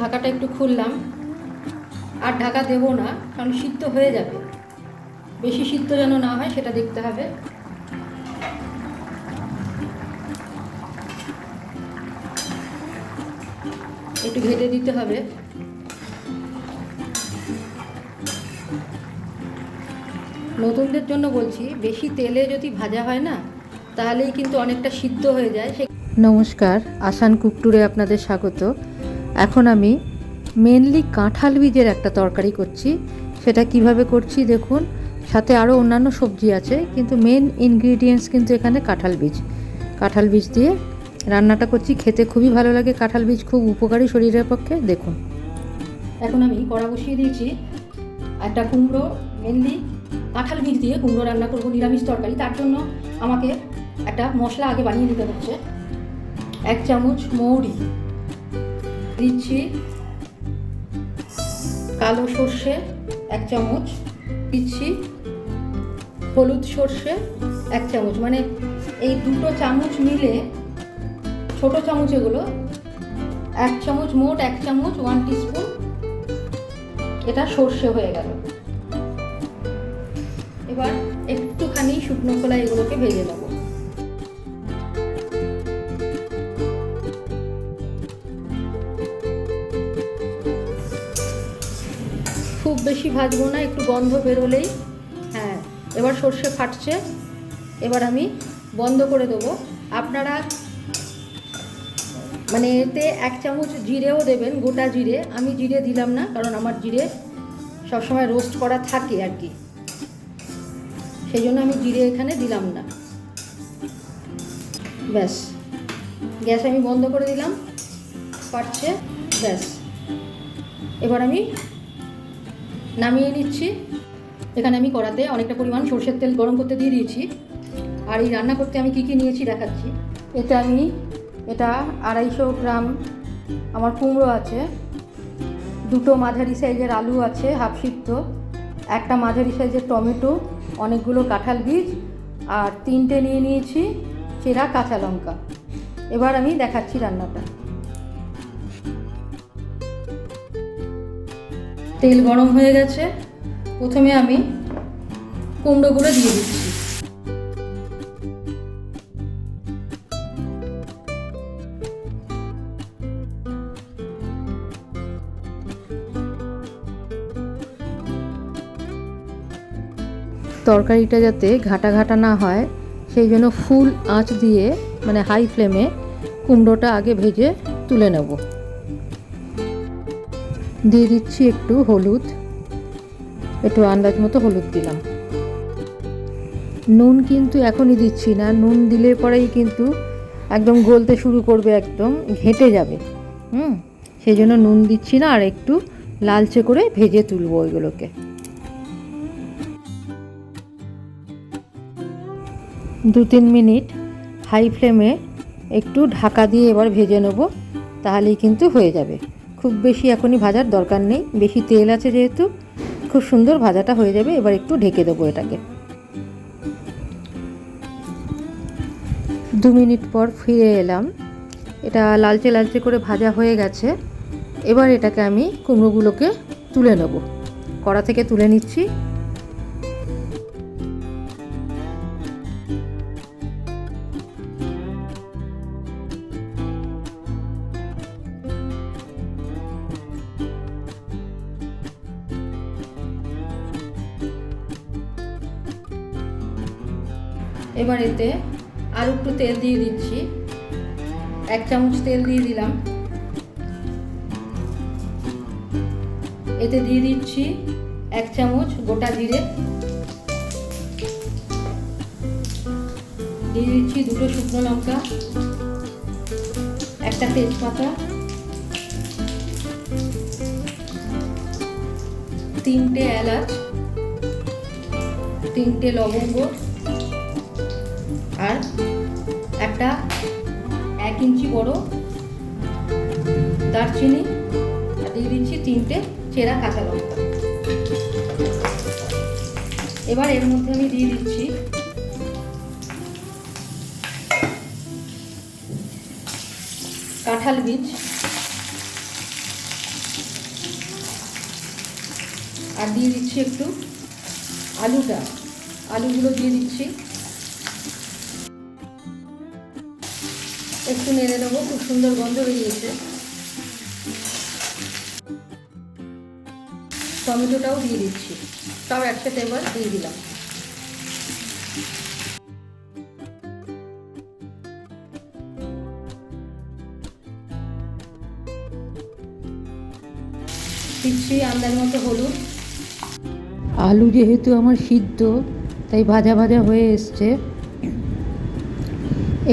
ঢাকাটা একটু খুললাম। আর ঢাকা দেব না, কারণ সিদ্ধ হয়ে যাবে। বেশি সিদ্ধ যেন না হয়, সেটা দেখতে হবে। একটু ঘেটে দিতে হবে। নতুনদের জন্য বলছি, বেশি তেলে যদি ভাজা হয় না, তাহলেই কিন্তু অনেকটা সিদ্ধ হয়ে যায়। সে নমস্কার, আসান কুকটুরে আপনাদের স্বাগত। এখন আমি মেনলি কাঁঠাল বীজের একটা তরকারি করছি। সেটা কীভাবে করছি দেখুন, সাথে আরও অন্যান্য সবজি আছে, কিন্তু মেন ইনগ্রিডিয়েন্টস কিন্তু এখানে কাঁঠাল বীজ। কাঁঠাল বীজ দিয়ে রান্নাটা করছি, খেতে খুবই ভালো লাগে কাঁঠাল বীজ, খুব উপকারী শরীরের পক্ষে, দেখুন। এখন আমি কড়া বসিয়ে দিয়েছি একটা কুমড়ো মেনলি কাঁঠাল বীজ দিয়ে কুমড়ো রান্না করব, নিরামিষ তরকারি। তার জন্য আমাকে একটা মশলা আগে বানিয়ে দিতে হচ্ছে। এক চামচ মৌরি। দিচ্ছি কালো সর্ষে এক চামচ, দিচ্ছি হলুদ সর্ষে এক চামচ। মানে এই দুটো চামচ মিলে ছোট চামচ এগুলো, এক চামচ মোট, এক চামচ ওয়ান টিস্পুন এটা সর্ষে হয়ে গেল। এবার একটুখানি শুকনো খোলা এগুলোকে ভেজে নেব। বেশি ভাজবো না, একটু গন্ধ বেরোলেই। হ্যাঁ এবার সর্ষে ফাটছে, এবার আমি বন্ধ করে দেবো। আপনারা মানে এতে এক চামচ জিরেও দেবেন, গোটা জিরে। আমি জিরে দিলাম না, কারণ আমার জিরে সবসময় রোস্ট করা থাকে আর কি। সেই জন্য আমি জিরে এখানে দিলাম না। ব্যাস, গ্যাস আমি বন্ধ করে দিলাম পারছে ব্যাস। এবার আমি নামিয়ে নিচ্ছি। এখানে আমি কড়াতে অনেকটা পরিমাণ সর্ষের তেল গরম করতে দিয়ে দিয়েছি। আর এই রান্না করতে আমি কী কী নিয়েছি দেখাচ্ছি। এতে আমি এটা আড়াইশো গ্রাম আমার কুমড়ো আছে, দুটো মাঝারি সাইজের আলু আছে, হাফ সিদ্ধ, একটা মাঝারি সাইজের টমেটো, অনেকগুলো কাঁঠাল বীজ, আর তিনটে নিয়ে নিয়েছি চেরা কাঁচা লঙ্কা। এবার আমি দেখাচ্ছি রান্নাটা। তেল গরম হয়ে গেছে। প্রথমে আমি কুমড়োগুলো দিয়ে দিচ্ছি। তরকারিটা যাতে ঘাটা ঘাটা না হয়, সেই জন্য ফুল আঁচ দিয়ে মানে হাই ফ্লেমে কুমড়োটা আগে ভেজে তুলে নেব। দিয়ে দিচ্ছি একটু হলুদ। একটু আন্দাজ মতো হলুদ দিলাম। নুন কিন্তু এখনই দিচ্ছি না। নুন দিলে পরেই কিন্তু একদম গলতে শুরু করবে একদম ঘেঁটে যাবে। হুম? সেই জন্য নুন দিচ্ছি না, আর একটু লালচে করে ভেজে তুলবো ওইগুলোকে। দু তিন মিনিট হাই ফ্লেমে একটু ঢাকা দিয়ে এবার ভেজে নেব, তাহলেই কিন্তু হয়ে যাবে। খুব বেশি এখনই ভাজার দরকার নেই। বেশি তেল আছে যেহেতু, খুব সুন্দর ভাজাটা হয়ে যাবে। এবার একটু ঢেকে দেবো এটাকে। দু মিনিট পর ফিরে এলাম। এটা লালচে লালচে করে ভাজা হয়ে গেছে। এবার এটাকে আমি কুমড়োগুলোকে তুলে নেব। কড়া থেকে তুলে নিচ্ছি। এবার এতে আর একটু তেল দিয়ে দিচ্ছি। এক চামচ তেল দিয়ে দিলাম। এতে দিয়ে দিচ্ছি এক চামচ গোটা জিরে। দিয়ে দিচ্ছি দুটো শুকনো লঙ্কা, একটা তেজপাতা, তিনটে এলাচ, তিনটে লবঙ্গ আর একটা এক ইঞ্চি বড় দারচিনি আর দিয়ে দিচ্ছি তিনটে চেরা কাঁচা লঙ্কা। এবার এর মধ্যে আমি দিয়ে দিচ্ছি কাঁঠাল বীজ আর দিয়ে দিচ্ছি একটু আলুটা। আলুগুলো দিয়ে দিচ্ছি। একটু নেড়ে নেব, খুব সুন্দর গন্ধ বেরিয়েছে। টমেটোটাও দিয়ে দিচ্ছি। সব একসাথে এবার দিয়ে দিলাম। দিচ্ছি আলু যেহেতু আমার সিদ্ধ, তাই ভাজা ভাজা হয়ে এসছে।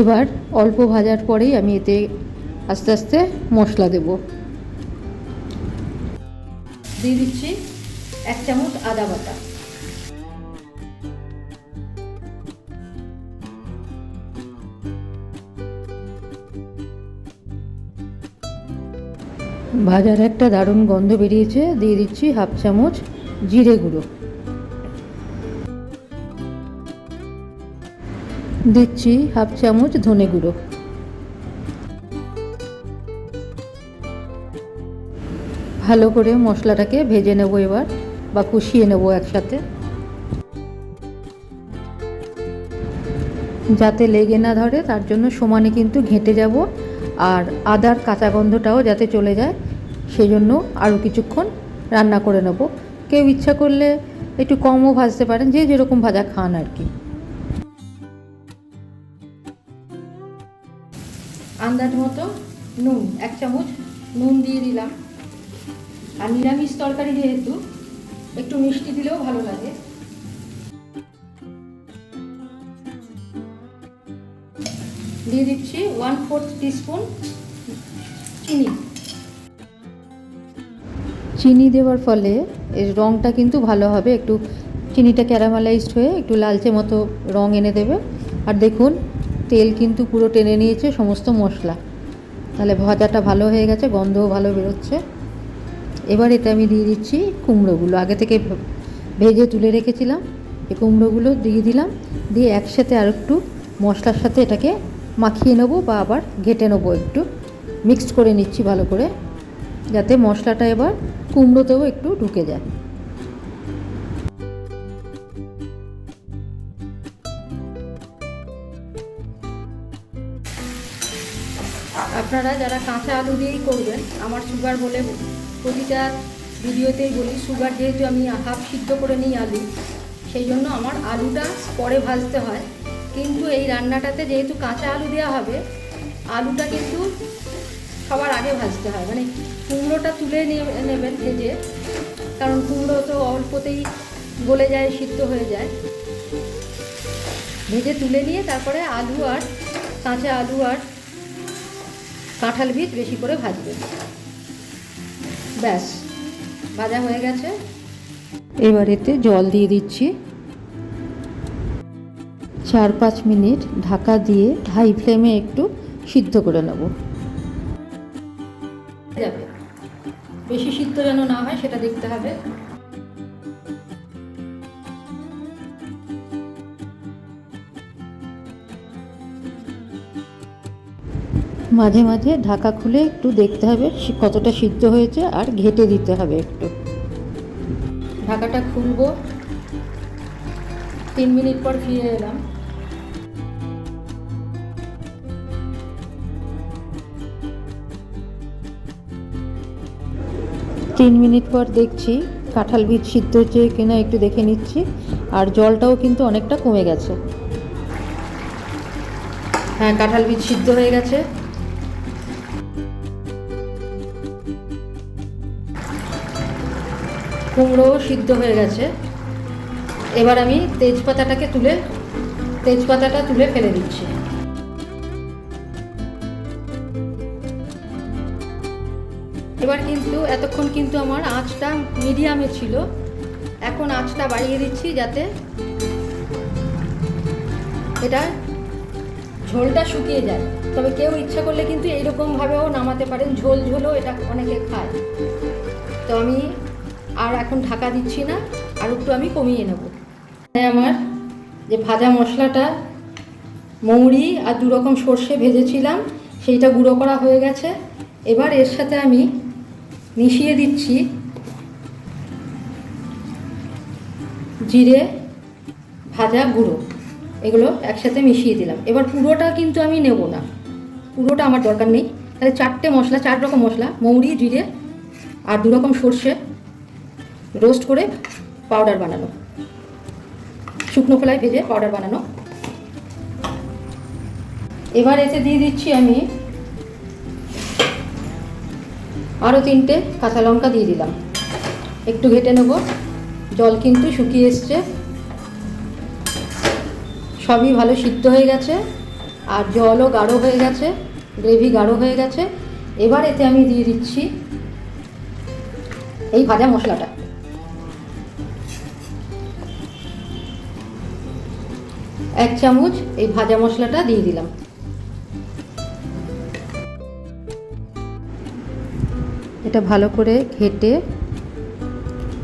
এবার অল্প ভাজার পরেই আমি এতে আস্তে আস্তে মশলা দেব। দিয়ে দিচ্ছি এক চামচ আদা বাটা। ভাজার একটা দারুণ গন্ধ বেরিয়েছে। দিয়ে দিচ্ছি হাফ চামচ জিরে গুঁড়ো। দিচ্ছি হাফ চামচ ধনে গুঁড়ো। ভালো করে মশলাটাকে ভেজে নেব এবার বা কষিয়ে নেব একসাথে। যাতে লেগে না ধরে, তার জন্য সমানে কিন্তু ঘেঁটে যাব আর আদার কাঁচা গন্ধটাও যাতে চলে যায় সেই জন্য আরও কিছুক্ষণ রান্না করে নেব। কেউ ইচ্ছা করলে একটু কমও ভাজতে পারেন, যে যেরকম ভাজা খান আর কি। নুন, এক চামচ নুন দিয়ে দিলাম। আর নিরামিষ তরকারি যেহেতু, একটু মিষ্টি দিলেও ভালো লাগে। দিয়ে দিচ্ছি ওয়ান ফোর্থ টিস্পুন চিনি। চিনি দেওয়ার ফলে এর রঙটা কিন্তু ভালো হবে। একটু চিনিটা ক্যারামেলাইজড হয়ে একটু লালচে মতো রং এনে দেবে। আর দেখুন, তেল কিন্তু পুরো টেনে নিয়েছে সমস্ত মশলা। তাহলে ভাজাটা ভালো হয়ে গেছে, গন্ধও ভালো বেরোচ্ছে। এবার এতে আমি দিয়ে দিচ্ছি কুমড়োগুলো। আগে থেকে ভেজে তুলে রেখেছিলাম এই কুমড়োগুলো দিয়ে দিলাম। দিয়ে একসাথে আর একটু মশলার সাথে এটাকে মাখিয়ে নেব বা আবার ঘেটে নেব একটু। মিক্সড করে নিচ্ছি ভালো করে, যাতে মশলাটা এবার কুমড়োতেও একটু ঢুকে যায়। আপনারা যারা কাঁচা আলু দিয়েই করবেন, আমার সুগার বলে প্রতিটা ভিডিওতেই বলি সুগার যেহেতু আমি হাফ সিদ্ধ করে নিই আলু, সেই জন্য আমার আলুটা পরে ভাজতে হয়। কিন্তু এই রান্নাটাতে যেহেতু কাঁচা আলু দেওয়া হবে, আলুটা কিন্তু সবার আগে ভাজতে হয়। মানে কুমড়োটা তুলে নেবেন ভেজে, কারণ কুমড়ো তো অল্পতেই গলে যায়, সিদ্ধ হয়ে যায়। ভেজে তুলে নিয়ে তারপরে আলু আর কাঁচা আলু আর কাঁঠাল বীজ বেশি করে ভাজবে। ব্যাস, ভাজা হয়ে গেছে। এবার এতে জল দিয়ে দিচ্ছি। চার পাঁচ মিনিট ঢাকা দিয়ে হাই ফ্লেমে একটু সিদ্ধ করে নেব। বেশি সিদ্ধ যেন না হয়, সেটা দেখতে হবে। মাঝে মাঝে ঢাকা খুলে একটু দেখতে হবে কতটা সিদ্ধ হয়েছে আর ঘেটে দিতে হবে একটু। ঢাকাটা খুলবো। তিন মিনিট পর ফিরে এলাম। তিন মিনিট পর দেখছি কাঁঠাল বীজ সিদ্ধ হচ্ছে কিনা একটু দেখে নিচ্ছি, আর জলটাও কিন্তু অনেকটা কমে গেছে। হ্যাঁ কাঁঠাল বীজ সিদ্ধ হয়ে গেছে। কুমড়ো সিদ্ধ হয়ে গেছে। এবার আমি তেজপাতাটাকে তুলে, তেজপাতাটা তুলে ফেলে দিচ্ছি। এবার কিন্তু, এতক্ষণ কিন্তু আমার আঁচটা মিডিয়ামে ছিল। এখন আঁচটা বাড়িয়ে দিচ্ছি যাতে এটা ঝোলটা শুকিয়ে যায়। তবে কেউ ইচ্ছা করলে কিন্তু এইরকমভাবেও নামাতে পারেন। ঝোল ঝোলও এটা অনেকে খায়। তো আমি আর এখন ঢাকা দিচ্ছি না, আর একটু আমি কমিয়ে নেব। আমার যে ভাজা মশলাটা, মৌরি আর দু রকম সর্ষে ভেজেছিলাম, সেইটা গুঁড়ো করা হয়ে গেছে। এবার এর সাথে আমি মিশিয়ে দিচ্ছি জিরে ভাজা গুঁড়ো। এগুলো একসাথে মিশিয়ে দিলাম। এবার পুরোটা কিন্তু আমি নেব না। পুরোটা আমার দরকার নেই। তাহলে চারটে মশলা, চার রকম মশলা, মৌরি, জিরে আর দু রকম সর্ষে রোস্ট করে পাউডার বানানো। শুকনো খোলায় ভেজে পাউডার বানানো। এবার এতে দিয়ে দিচ্ছি আমি আরও তিনটে কাঁচা লঙ্কা দিয়ে দিলাম। একটু ঘেটে নেব। জল কিন্তু শুকিয়ে এসছে। সবই ভালো সিদ্ধ হয়ে গেছে আর জলও গাঢ় হয়ে গেছে গ্রেভি গাঢ় হয়ে গেছে। এবার এতে আমি দিয়ে দিচ্ছি এই ভাজা মশলাটা। এক চামচ এই ভাজা মশলাটা দিয়ে দিলাম। এটা ভালো করে ঘেটে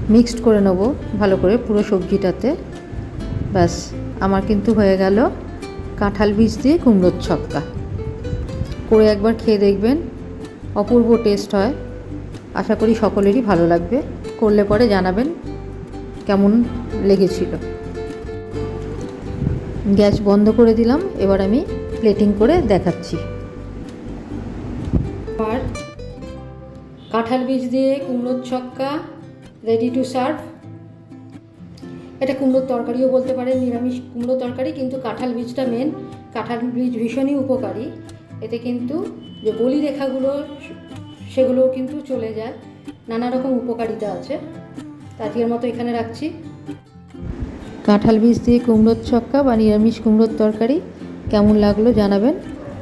মিক্সড করে নেব, ভালো করে পুরো সবজিটাতে। ব্যাস, আমার কিন্তু হয়ে গেল কাঁঠাল বীজ দিয়ে কুমড়োর ছক্কা। করে একবার খেয়ে দেখবেন, অপূর্ব টেস্ট হয়। আশা করি সকলেরই ভালো লাগবে। করলে পরে জানাবেন কেমন লেগেছিল। গ্যাস বন্ধ করে দিলাম, এবার আমি প্লেটিং করে দেখাচ্ছি। আর কাঁঠাল বীজ দিয়ে কুমড়োর ছক্কা রেডি টু সার্ভ এটা কুমড়োর তরকারিও বলতে পারেন, নিরামিষ কুমড়ো তরকারি, কিন্তু কাঁঠাল বীজটা মেন কাঁঠাল বীজ ভীষণই উপকারী। এতে কিন্তু যে বলি রেখাগুলো সেগুলোও কিন্তু চলে যায়। নানা রকম উপকারিতা আছে। আজকের মতো এখানে রাখছি। কাঁঠাল বীজ দিয়ে কুমড়োর ছক্কা বা নিরামিষ কুমড়োর তরকারি কেমন লাগল জানাবেন।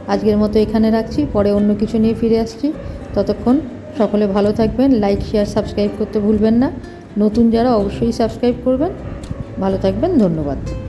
আজকের মতো এখানে রাখছি। পরে অন্য কিছু নিয়ে ফিরে আসছি। ততক্ষণ সকলে ভালো থাকবেন। লাইক শেয়ার সাবস্ক্রাইব করতে ভুলবেন না। নতুন যারা অবশ্যই সাবস্ক্রাইব করবেন। ভালো থাকবেন। ধন্যবাদ।